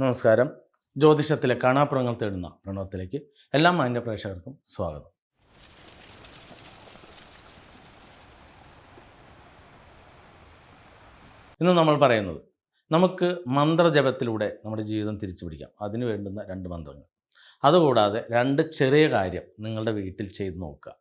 നമസ്കാരം. ജ്യോതിഷത്തിലെ കാണാപ്പുറങ്ങൾ തേടുന്ന പ്രണവത്തിലേക്ക് എല്ലാ മാന്യ പ്രേക്ഷകർക്കും സ്വാഗതം. ഇന്ന് നമ്മൾ പറയുന്നത് നമുക്ക് മന്ത്രജപത്തിലൂടെ നമ്മുടെ ജീവിതം തിരിച്ചു പിടിക്കാം അതിന് വേണ്ടുന്ന രണ്ട് മന്ത്രങ്ങൾ. അതുകൂടാതെ രണ്ട് ചെറിയ കാര്യം നിങ്ങളുടെ വീട്ടിൽ ചെയ്ത് നോക്കുക.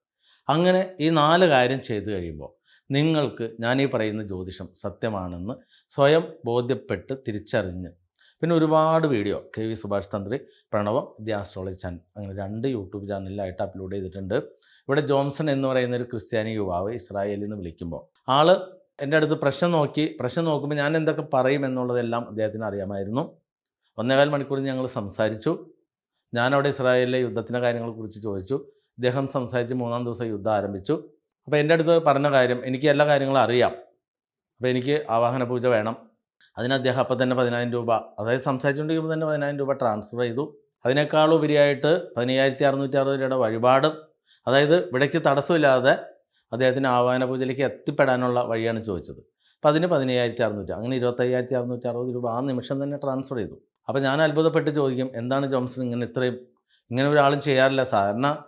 അങ്ങനെ ഈ നാല് കാര്യം ചെയ്തു കഴിയുമ്പോൾ നിങ്ങൾക്ക് ഞാൻ ഈ പറയുന്ന ജ്യോതിഷം സത്യമാണെന്ന് സ്വയം ബോധ്യപ്പെട്ട് തിരിച്ചറിഞ്ഞ് പിന്നെ ഒരുപാട് വീഡിയോ കെ വി സുഭാഷ് തന്ത്രി പ്രണവം ദി ആസ്ട്രോളജി ചാനൽ അങ്ങനെ രണ്ട് യൂട്യൂബ് ചാനലിലായിട്ട് അപ്ലോഡ് ചെയ്തിട്ടുണ്ട്. ഇവിടെ ജോൺസൺ എന്ന് പറയുന്ന ഒരു ക്രിസ്ത്യാനി യുവാവ് ഇസ്രായേലിൽ നിന്ന് വിളിക്കുമ്പോൾ ആൾ എന്റെ അടുത്ത് പ്രശ്നം നോക്കി പ്രശ്നം നോക്കുമ്പോൾ ഞാൻ എന്തൊക്കെ പറയും എന്നുള്ളതെല്ലാം അദ്ദേഹത്തിന് അറിയാമായിരുന്നു. ഒന്നേകാൽ മണിക്കൂർ ഞങ്ങൾ സംസാരിച്ചു. ഞാനവിടെ ഇസ്രായേലിലെ യുദ്ധത്തിന്റെ കാര്യങ്ങളെക്കുറിച്ച് ചോദിച്ചു. അദ്ദേഹം സംസാരിച്ച് മൂന്നാം ദിവസം യുദ്ധം ആരംഭിച്ചു. അപ്പോൾ എന്റെ അടുത്ത് പറഞ്ഞ കാര്യം എനിക്ക് എല്ലാ കാര്യങ്ങളും അറിയാം. അപ്പോൾ എനിക്ക് ആവാഹന പൂജ വേണം. അതിന് അദ്ദേഹം അപ്പം തന്നെ പതിനായിരം രൂപ അതായത് സംസാരിച്ചുകൊണ്ടിരിക്കുമ്പോൾ തന്നെ പതിനായിരം രൂപ ട്രാൻസ്ഫർ ചെയ്തു. അതിനേക്കാൾ ഉപരിയായിട്ട് പതിനയ്യായിരത്തി അറുന്നൂറ്റി അറുപത് രൂപയുടെ വഴിപാടും അതായത് ഇവിടേക്ക് തടസ്സമില്ലാതെ അദ്ദേഹത്തിന് ആവാന പൂജയിലേക്ക് എത്തിപ്പെടാനുള്ള വഴിയാണ് ചോദിച്ചത്. അപ്പോൾ അതിന് പതിനയ്യായിരത്തി അറുന്നൂറ്റി അങ്ങനെ ഇരുപത്തയ്യായിരത്തി അറുന്നൂറ്റി അറുപത് രൂപ ആ നിമിഷം തന്നെ ട്രാൻസ്ഫർ ചെയ്തു. അപ്പോൾ ഞാൻ അത്ഭുതപ്പെട്ട് ചോദിക്കും എന്താണ് ജോംസൺ ഇങ്ങനെ ഇത്രയും ഇങ്ങനെ ഒരാളും ചെയ്യാറില്ല? സാധാരണ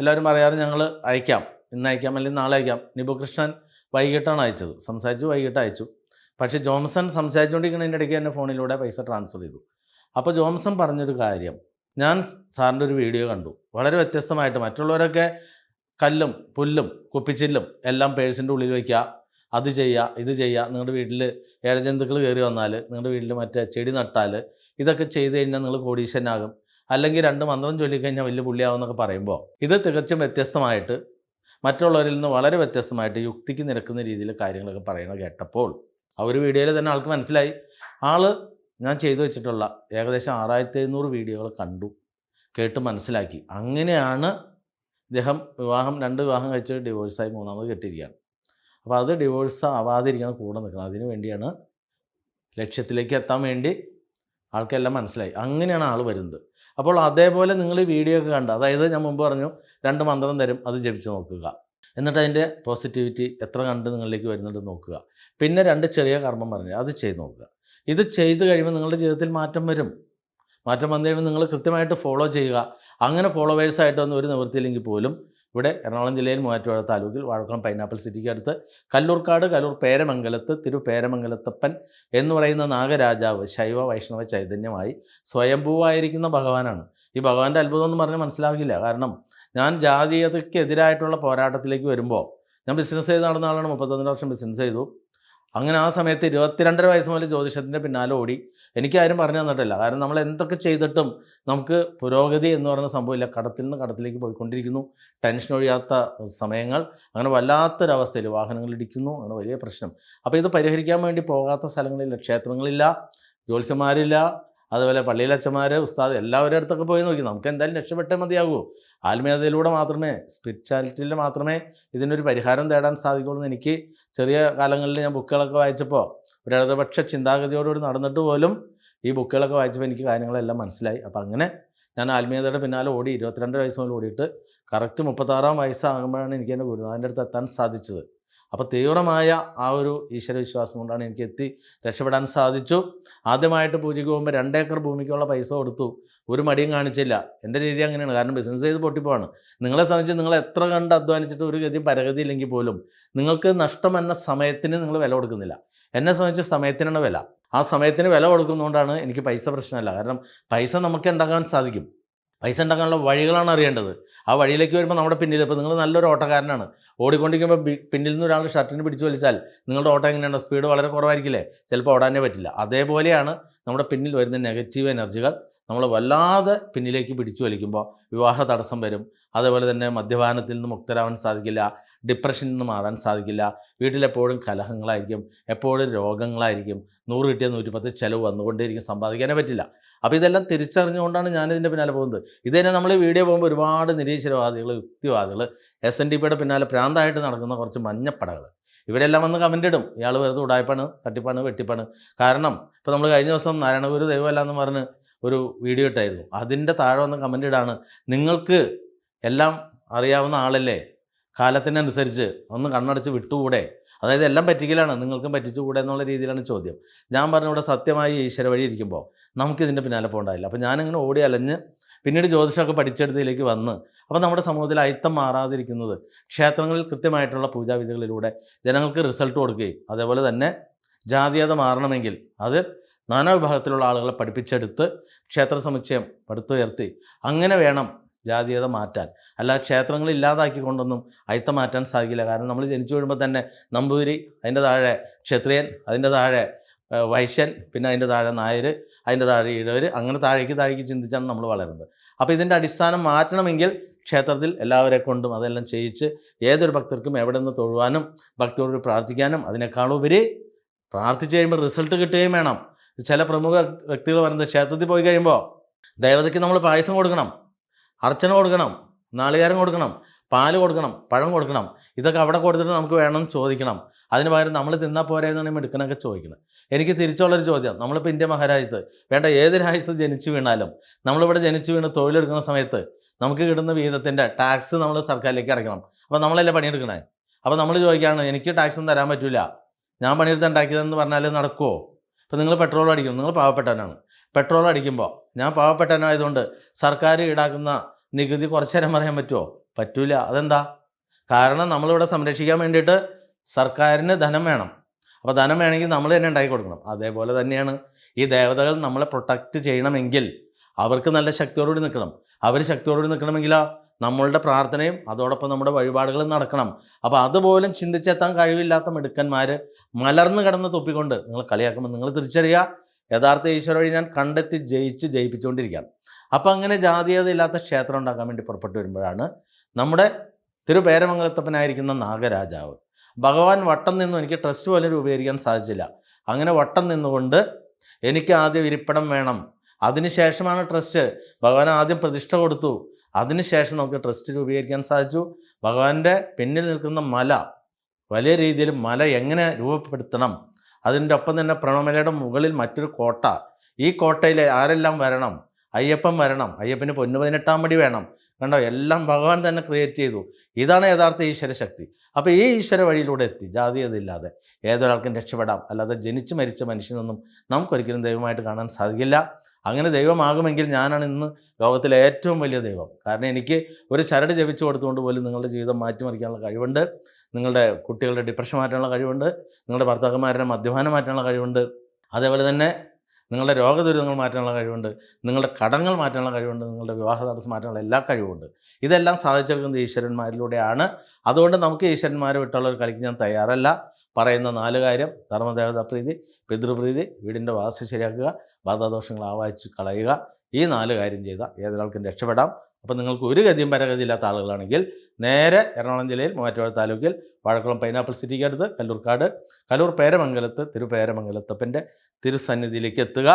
എല്ലാവരും പറയാറ് ഞങ്ങൾ അയക്കാം ഇന്ന് അയക്കാം അല്ലെങ്കിൽ നാളെ അയക്കാം. നിബുകൃഷ്ണൻ വൈകിട്ടാണ് അയച്ചത്. സംസാരിച്ചു വൈകിട്ട് അയച്ചു. പക്ഷേ ജോൺസൺ സംസാരിച്ചുകൊണ്ടിരിക്കുന്നതിന്റെ ഇടയ്ക്ക് തന്നെ ഫോണിലൂടെ പൈസ ട്രാൻസ്ഫർ ചെയ്തു. അപ്പോൾ ജോംസൺ പറഞ്ഞൊരു കാര്യം. ഞാൻ സാറിന്റെ ഒരു വീഡിയോ കണ്ടു. വളരെ വ്യത്യസ്തമായിട്ട് മറ്റുള്ളവരൊക്കെ കല്ലും പുല്ലും കുപ്പിച്ചില്ലും എല്ലാം പേഴ്സിന്റെ ഉള്ളിൽ വയ്ക്കുക. അത് ചെയ്യുക ഇത് ചെയ്യുക. നിങ്ങളുടെ വീട്ടിൽ ഏഴജന്തുക്കൾ കയറി വന്നാൽ നിങ്ങളുടെ വീട്ടിൽ മറ്റേ ചെടി നട്ടാൽ ഇതൊക്കെ ചെയ്ത് കഴിഞ്ഞാൽ നിങ്ങൾ കോടീശ്വരനാകും. അല്ലെങ്കിൽ രണ്ട് മന്ത്രം ചൊല്ലിക്കഴിഞ്ഞാൽ വലിയ പുള്ളിയാവുമെന്നൊക്കെ പറയുമ്പോൾ ഇത് തികച്ചും വ്യത്യസ്തമായിട്ട് മറ്റുള്ളവരിൽ നിന്ന് വളരെ വ്യത്യസ്തമായിട്ട് യുക്തിക്ക് നിരക്കുന്ന രീതിയിൽ കാര്യങ്ങളൊക്കെ പറയുന്നത് കേട്ടപ്പോൾ ആ ഒരു വീഡിയോയിൽ തന്നെ ആൾക്ക് മനസ്സിലായി. ആൾ ഞാൻ ചെയ്തു വെച്ചിട്ടുള്ള ഏകദേശം ആറായിരത്തി എഴുന്നൂറ് വീഡിയോകൾ കണ്ടു കേട്ട് മനസ്സിലാക്കി. അങ്ങനെയാണ് ഇദ്ദേഹം വിവാഹം രണ്ട് വിവാഹം കഴിച്ച് ഡിവോഴ്സായി മൂന്നാമത് കെട്ടിയിരിക്കുകയാണ്. അപ്പോൾ അത് ഡിവോഴ്സ് ആവാതിരിക്കണം കൂടെ നിൽക്കണം. അതിനു വേണ്ടിയാണ് ലക്ഷ്യത്തിലേക്ക് എത്താൻ വേണ്ടി ആൾക്കെല്ലാം മനസ്സിലായി. അങ്ങനെയാണ് ആൾ വരുന്നത്. അപ്പോൾ അതേപോലെ നിങ്ങൾ ഈ വീഡിയോ ഒക്കെ കണ്ട് അതായത് ഞാൻ മുമ്പ് പറഞ്ഞു രണ്ട് മന്ത്രം തരും അത് ജപിച്ച് നോക്കുക. എന്നിട്ട് അതിന്റെ പോസിറ്റിവിറ്റി എത്ര കണ്ട് നിങ്ങളിലേക്ക് വരുന്നുണ്ട് നോക്കുക. പിന്നെ രണ്ട് ചെറിയ കർമ്മം പറഞ്ഞു അത് ചെയ്ത് നോക്കുക. ഇത് ചെയ്ത് കഴിയുമ്പോൾ നിങ്ങളുടെ ജീവിതത്തിൽ മാറ്റം വരും. മാറ്റം വന്നു കഴിയുമ്പോൾ നിങ്ങൾ കൃത്യമായിട്ട് ഫോളോ ചെയ്യുക. അങ്ങനെ ഫോളോവേഴ്സായിട്ടൊന്നും ഒരു നിവൃത്തിയില്ലെങ്കിൽ പോലും ഇവിടെ എറണാകുളം ജില്ലയിൽ മൂവാറ്റുപുഴ താലൂക്കിൽ വാഴക്കുളം പൈനാപ്പിൾ സിറ്റിക്ക് അടുത്ത് കല്ലൂർക്കാട് കല്ലൂർ പേരമംഗലത്ത് തിരു പേരമംഗലത്തപ്പൻ എന്ന് പറയുന്ന നാഗരാജാവ് ശൈവ വൈഷ്ണവ ചൈതന്യമായി സ്വയംഭൂവായിരിക്കുന്ന ഭഗവാനാണ്. ഈ ഭഗവാന്റെ അത്ഭുതം എന്ന് പറഞ്ഞാൽ മനസ്സിലാകില്ല. കാരണം ഞാൻ ജാതീയതയ്ക്കെതിരായിട്ടുള്ള പോരാട്ടത്തിലേക്ക് വരുമ്പോൾ ഞാൻ ബിസിനസ് ചെയ്ത് നടന്ന ആളാണ് മുപ്പത്തൊന്നര വർഷം ബിസിനസ് ചെയ്തു. അങ്ങനെ ആ സമയത്ത് ഇരുപത്തിരണ്ടര വയസ്സ് മുതൽ ജ്യോതിഷത്തിന്റെ പിന്നാലെ ഓടി. എനിക്കാരും പറഞ്ഞു തന്നിട്ടില്ല. കാരണം നമ്മൾ എന്തൊക്കെ ചെയ്തിട്ടും നമുക്ക് പുരോഗതി എന്ന് പറയുന്ന സംഭവമില്ല. കടത്തിൽ നിന്ന് കടത്തിലേക്ക് പോയിക്കൊണ്ടിരിക്കുന്നു. ടെൻഷൻ ഒഴിയാത്ത സമയങ്ങൾ. അങ്ങനെ വല്ലാത്തൊരവസ്ഥയിൽ വാഹനങ്ങൾ ഇടിക്കുന്നു. അങ്ങനെ വലിയ പ്രശ്നം. അപ്പോൾ ഇത് പരിഹരിക്കാൻ വേണ്ടി പോകാത്ത സ്ഥലങ്ങളില്ല ക്ഷേത്രങ്ങളില്ല ജ്യോത്സ്യന്മാരില്ല അതുപോലെ പള്ളിയിലച്ഛന്മാർ ഉസ്താദ് എല്ലാവരുടെ അടുത്തൊക്കെ പോയി നോക്കി. നമുക്ക് എന്തായാലും രക്ഷപ്പെട്ടേ മതിയാകൂ. ആത്മീയതയിലൂടെ മാത്രമേ സ്പിരിച്വാലിറ്റിയിൽ മാത്രമേ ഇതിനൊരു പരിഹാരം തേടാൻ സാധിക്കുള്ളൂ എന്ന് എനിക്ക് ചെറിയ കാലങ്ങളിൽ ഞാൻ ബുക്കുകളൊക്കെ വായിച്ചപ്പോൾ ഒരു ഇടതുപക്ഷ ചിന്താഗതിയോടുകൂടി നടന്നിട്ട് പോലും ഈ ബുക്കുകളൊക്കെ വായിച്ചപ്പോൾ എനിക്ക് കാര്യങ്ങളെല്ലാം മനസ്സിലായി. അപ്പോൾ അങ്ങനെ ഞാൻ ആത്മീയതയുടെ പിന്നാലെ ഓടി ഇരുപത്തിരണ്ട് വയസ്സ് മുതൽ ഓടിയിട്ട് കറക്റ്റ് മുപ്പത്താറാം വയസ്സാകുമ്പോഴാണ് എനിക്ക് എന്റെ ഗുരുനാഥന്റെ അടുത്ത് എത്താൻ സാധിച്ചത്. അപ്പോൾ തീവ്രമായ ആ ഒരു ഈശ്വരവിശ്വാസം കൊണ്ടാണ് എനിക്ക് എത്തി രക്ഷപ്പെടാൻ സാധിച്ചു. ആദ്യമായിട്ട് പൂജയ്ക്ക് പോകുമ്പോൾ രണ്ടേക്കർ ഭൂമിക്കുള്ള പൈസ കൊടുത്തു. ഒരു മടിയും കാണിച്ചില്ല. എന്റെ രീതി അങ്ങനെയാണ്. കാരണം ബിസിനസ് ചെയ്ത് പൊട്ടിപ്പോവാണ്. നിങ്ങളെ സംബന്ധിച്ച് നിങ്ങൾ എത്ര കണ്ട് അധ്വാനിച്ചിട്ട് ഒരു ഗതിയും പരഗതി ഇല്ലെങ്കിൽ പോലും നിങ്ങൾക്ക് നഷ്ടം എന്ന സമയത്തിന് നിങ്ങൾ വില കൊടുക്കുന്നില്ല. എന്നെ സംബന്ധിച്ച് സമയത്തിനാണ് വില. ആ സമയത്തിന് വില കൊടുക്കുന്നതുകൊണ്ടാണ് എനിക്ക് പൈസ പ്രശ്നമല്ല. കാരണം പൈസ നമുക്ക് ഉണ്ടാക്കാൻ സാധിക്കും. പൈസ ഉണ്ടാക്കാനുള്ള വഴികളാണ് അറിയേണ്ടത്. ആ വഴിയിലേക്ക് വരുമ്പോൾ നമ്മുടെ പിന്നിൽ ഇപ്പോൾ നിങ്ങൾ നല്ലൊരു ഓട്ടക്കാരനാണ്. ഓടിക്കൊണ്ടിരിക്കുമ്പോൾ പിന്നിൽ നിന്ന് ഒരാൾ ഷർട്ടിന് പിടിച്ചു വലിച്ചാൽ നിങ്ങളുടെ ഓട്ടം എങ്ങനെയാണ് സ്പീഡ് വളരെ കുറവായിരിക്കില്ലേ? ചിലപ്പോൾ ഓടാനേ പറ്റില്ല. അതേപോലെയാണ് നമ്മുടെ പിന്നിൽ വരുന്ന നെഗറ്റീവ് എനർജികൾ നമ്മൾ വല്ലാതെ പിന്നിലേക്ക് പിടിച്ചു വലിക്കുമ്പോൾ വിവാഹ തടസ്സം വരും. അതേപോലെ തന്നെ മദ്യപാനത്തിൽ നിന്ന് മുക്തരാവാൻ സാധിക്കില്ല ഡിപ്രഷനിൽ നിന്ന് മാറാൻ സാധിക്കില്ല. വീട്ടിലെപ്പോഴും കലഹങ്ങളായിരിക്കും എപ്പോഴും രോഗങ്ങളായിരിക്കും. നൂറ് കിട്ടിയ നൂറ്റിപ്പത്ത് ചിലവ് വന്നുകൊണ്ടേയിരിക്കും സമ്പാദിക്കാനേ പറ്റില്ല. അപ്പോൾ ഇതെല്ലാം തിരിച്ചറിഞ്ഞുകൊണ്ടാണ് ഞാനിതിന്റെ പിന്നാലെ പോകുന്നത്. ഇത് തന്നെ നമ്മൾ വീഡിയോ പോകുമ്പോൾ ഒരുപാട് നിരീശ്വരവാദികൾ യുക്തിവാദികൾ എസ് എൻ ഡി പിയുടെ പിന്നാലെ പ്രാന്തായിട്ട് നടക്കുന്ന കുറച്ച് മഞ്ഞപ്പടകൾ ഇവരെല്ലാം വന്ന് കമന്റ് ഇടും. ഇയാൾ വെറുതെ ഉടായ്പാണ് തട്ടിപ്പാണ് വെട്ടിപ്പാണ്. കാരണം ഇപ്പോൾ നമ്മൾ കഴിഞ്ഞ ദിവസം നാരായണഗുരു ദൈവമല്ല എന്ന് പറഞ്ഞ് ഒരു വീഡിയോ ഇട്ടായിരുന്നു. അതിന്റെ താഴെ വന്ന് കമന്റ് ഇടാണ് നിങ്ങൾക്ക് എല്ലാം അറിയാവുന്ന ആളല്ലേ? കാലത്തിനനുസരിച്ച് ഒന്ന് കണ്ണടച്ച് വിട്ടുകൂടെ അതായത് എല്ലാം പറ്റിക്കലാണ് നിങ്ങൾക്കും പറ്റിച്ചുകൂടെ എന്നുള്ള രീതിയിലാണ് ചോദ്യം. ഞാൻ പറഞ്ഞ ഇവിടെ സത്യമായി ഈശ്വര വഴി ഇരിക്കുമ്പോൾ നമുക്കിതിന്റെ പിന്നാലെ പോകണ്ടായില്ല അപ്പോൾ ഞാനിങ്ങനെ ഓടി അലഞ്ഞ് പിന്നീട് ജ്യോതിഷമൊക്കെ പഠിച്ചെടുത്തതിലേക്ക് വന്ന് അപ്പോൾ നമ്മുടെ സമൂഹത്തിൽ അയിത്തം മാറാതിരിക്കുന്നത് ക്ഷേത്രങ്ങളിൽ കൃത്യമായിട്ടുള്ള പൂജാവിധികളിലൂടെ ജനങ്ങൾക്ക് റിസൾട്ട് കൊടുക്കുകയും അതേപോലെ തന്നെ ജാതീയത മാറണമെങ്കിൽ അത് നാനാ വിഭാഗത്തിലുള്ള ആളുകളെ പഠിപ്പിച്ചെടുത്ത് ക്ഷേത്ര സമുച്ചയം പടുത്തുയർത്തി അങ്ങനെ വേണം ജാതീയത മാറ്റാൻ. അല്ല ക്ഷേത്രങ്ങൾ ഇല്ലാതാക്കിക്കൊണ്ടൊന്നും അയിത്തം മാറ്റാൻ സാധിക്കില്ല. കാരണം നമ്മൾ ജനിച്ചു വരുമ്പോൾ തന്നെ നമ്പൂതിരി അതിന്റെ താഴെ ക്ഷത്രിയൻ അതിന്റെ താഴെ വൈശ്യൻ പിന്നെ അതിന്റെ താഴെ നായർ അതിന്റെ താഴെ ഈഴവർ അങ്ങനെ താഴേക്ക് താഴേക്ക് ചിന്തിച്ചാണ് നമ്മൾ വളരുന്നത്. അപ്പോൾ ഇതിന്റെ അടിസ്ഥാനം മാറ്റണമെങ്കിൽ ക്ഷേത്രത്തിൽ എല്ലാവരെ കൊണ്ടും അതെല്ലാം ചെയ്യിച്ച് ഏതൊരു ഭക്തർക്കും എവിടെ നിന്ന് തൊഴുവാനും ഭക്തിയോട് പ്രാർത്ഥിക്കാനും അതിനേക്കാളുപരി പ്രാർത്ഥിച്ച് കഴിയുമ്പോൾ റിസൾട്ട് കിട്ടുകയും വേണം. ചില പ്രമുഖ വ്യക്തികൾ പറയുന്നത് ക്ഷേത്രത്തിൽ പോയി കഴിയുമ്പോൾ ദേവതയ്ക്ക് നമ്മൾ പായസം കൊടുക്കണം. അർച്ചന കൊടുക്കണം നാളികാരം കൊടുക്കണം പാൽ കൊടുക്കണം പഴം കൊടുക്കണം ഇതൊക്കെ അവിടെ കൊടുത്തിട്ട് നമുക്ക് വേണം ചോദിക്കണം. അതിന് പകരം നമ്മൾ തിന്നാൽ പോരെ എന്നാണ് മിടുക്കനൊക്കെ ചോദിക്കുന്നത്. എനിക്ക് തിരിച്ചുള്ളൊരു ചോദ്യം നമ്മളിപ്പോൾ ഇന്ത്യ മഹാരാജ്യത്ത് വേണ്ട ഏത് രാജ്യത്ത് ജനിച്ചു വീണാലും നമ്മളിവിടെ ജനിച്ചു വീണ് തൊഴിലെടുക്കുന്ന സമയത്ത് നമുക്ക് കിട്ടുന്ന വീതത്തിന്റെ ടാക്സ് നമ്മൾ സർക്കാരിലേക്ക് അടയ്ക്കണം. അപ്പോൾ നമ്മളല്ലേ പണിയെടുക്കണേ? അപ്പോൾ നമ്മൾ ചോദിക്കുകയാണ് എനിക്ക് ടാക്സ് ഒന്നും തരാൻ പറ്റില്ല ഞാൻ പണിയെടുത്ത് ഉണ്ടാക്കിയതെന്ന് പറഞ്ഞാൽ നടക്കുമോ അപ്പോൾ നിങ്ങൾ പെട്രോൾ അടിക്കണം നിങ്ങൾ പാവപ്പെട്ടവനാണ്. പെട്രോൾ അടിക്കുമ്പോൾ ഞാൻ പാവപ്പെട്ടനായതുകൊണ്ട് സർക്കാർ ഈടാക്കുന്ന നികുതി കുറച്ചു നേരം പറയാൻ പറ്റുമോ പറ്റൂല. അതെന്താ? കാരണം നമ്മളിവിടെ സംരക്ഷിക്കാൻ വേണ്ടിയിട്ട് സർക്കാരിന് ധനം വേണം. അപ്പോൾ ധനം വേണമെങ്കിൽ നമ്മൾ തന്നെ ഉണ്ടാക്കി കൊടുക്കണം. അതേപോലെ തന്നെയാണ് ഈ ദേവതകൾ നമ്മളെ പ്രൊട്ടക്റ്റ് ചെയ്യണമെങ്കിൽ അവർക്ക് നല്ല ശക്തിയോടുകൂടി നിൽക്കണം. അവർ ശക്തിയോടുകൂടി നിൽക്കണമെങ്കിലോ നമ്മളുടെ പ്രാർത്ഥനയും അതോടൊപ്പം നമ്മുടെ വഴിപാടുകളും നടക്കണം. അപ്പോൾ അതുപോലും ചിന്തിച്ചെത്താൻ കഴിവില്ലാത്ത മിടുക്കന്മാർ മലർന്നു കിടന്ന് തൊപ്പിക്കൊണ്ട് നിങ്ങൾ കളിയാക്കുമ്പോൾ നിങ്ങൾ തിരിച്ചറിയുക. യഥാർത്ഥ ഈശ്വര വഴി ഞാൻ കണ്ടെത്തി ജയിച്ച് ജയിപ്പിച്ചുകൊണ്ടിരിക്കുകയാണ്. അപ്പോൾ അങ്ങനെ ജാതീയത ഇല്ലാത്ത ക്ഷേത്രം ഉണ്ടാക്കാൻ വേണ്ടി പുറപ്പെട്ടു വരുമ്പോഴാണ് നമ്മുടെ തിരുപേരമംഗലത്തപ്പനായിരിക്കുന്ന നാഗരാജാവ് ഭഗവാൻ വട്ടം നിന്നും എനിക്ക് ട്രസ്റ്റ് പോലും രൂപീകരിക്കാൻ സാധിച്ചില്ല. അങ്ങനെ വട്ടം നിന്നുകൊണ്ട് എനിക്ക് ആദ്യം ഇരിപ്പിടം വേണം. അതിനുശേഷമാണ് ട്രസ്റ്റ് ഭഗവാൻ ആദ്യം പ്രതിഷ്ഠ കൊടുത്തു. അതിനുശേഷം നമുക്ക് ട്രസ്റ്റ് രൂപീകരിക്കാൻ സാധിച്ചു. ഭഗവാന്റെ പിന്നിൽ നിൽക്കുന്ന മല വലിയ രീതിയിൽ മല എങ്ങനെ രൂപപ്പെടുത്തണം? അതിന്റെ ഒപ്പം തന്നെ പ്രണവമലയുടെ മുകളിൽ മറ്റൊരു കോട്ട. ഈ കോട്ടയിൽ ആരെല്ലാം വരണം? അയ്യപ്പൻ വരണം. അയ്യപ്പന് പൊന്നു പതിനെട്ടാം പടി വേണം. കണ്ടോ? എല്ലാം ഭഗവാൻ തന്നെ ക്രിയേറ്റ് ചെയ്തു. ഇതാണ് യഥാർത്ഥ ഈശ്വര ശക്തി. അപ്പോൾ ഈ ഈശ്വര വഴിയിലൂടെ എത്തി. ജാതീയതയില്ലാതെ ഏതൊരാൾക്കും രക്ഷപ്പെടാം. അല്ലാതെ ജനിച്ച് മരിച്ച മനുഷ്യനൊന്നും നമുക്കൊരിക്കലും ദൈവമായിട്ട് കാണാൻ സാധിക്കില്ല. അങ്ങനെ ദൈവമാകുമെങ്കിൽ ഞാനാണ് ഇന്ന് ലോകത്തിലെ ഏറ്റവും വലിയ ദൈവം. കാരണം എനിക്ക് ഒരു ചരട് ജപിച്ചു കൊടുത്തുകൊണ്ട് പോലും നിങ്ങളുടെ ജീവിതം മാറ്റിമറിക്കാനുള്ള കഴിവുണ്ട്. നിങ്ങളുടെ കുട്ടികളുടെ ഡിപ്രഷൻ മാറ്റാനുള്ള കഴിവുണ്ട് നിങ്ങളുടെ ഭർത്താക്കന്മാരുടെ മദ്യപാനം മാറ്റാനുള്ള കഴിവുണ്ട് അതേപോലെ തന്നെ നിങ്ങളുടെ രോഗദുരിതങ്ങൾ മാറ്റാനുള്ള കഴിവുണ്ട് നിങ്ങളുടെ കടങ്ങൾ മാറ്റാനുള്ള കഴിവുണ്ട് നിങ്ങളുടെ വിവാഹ തടസ്സം മാറ്റാനുള്ള എല്ലാ കഴിവുണ്ട് ഇതെല്ലാം സാധിച്ചെടുക്കുന്നത് ഈശ്വരന്മാരിലൂടെയാണ്. അതുകൊണ്ട് നമുക്ക് ഈശ്വരന്മാരെ വിട്ടുള്ള ഒരു കളിക്ക് ഞാൻ തയ്യാറല്ല. പറയുന്ന നാല് കാര്യം ധർമ്മദേവതാ പ്രീതി പിതൃപ്രീതി വീടിന്റെ വാസ്തു ശരിയാക്കുക ബാധാദോഷങ്ങൾ ആവാഹിച്ച് കളയുക. ഈ നാല് കാര്യം ചെയ്താൽ ഏതൊരാൾക്കും രക്ഷപ്പെടാം. അപ്പോൾ നിങ്ങൾക്ക് ഒരു ഗതിയും പരഗതി ഇല്ലാത്ത ആളുകളാണെങ്കിൽ നേരെ എറണാകുളം ജില്ലയിൽ മൂവാറ്റുപുഴ താലൂക്കിൽ വാഴക്കുളം പൈനാപ്പിൾ സിറ്റിക്ക് അടുത്ത് കല്ലൂർക്കാട് കല്ലൂർ പേരമംഗലത്ത് തിരുപേരമംഗലത്തപ്പന്റെ തിരുസന്നിധിയിലേക്ക് എത്തുക.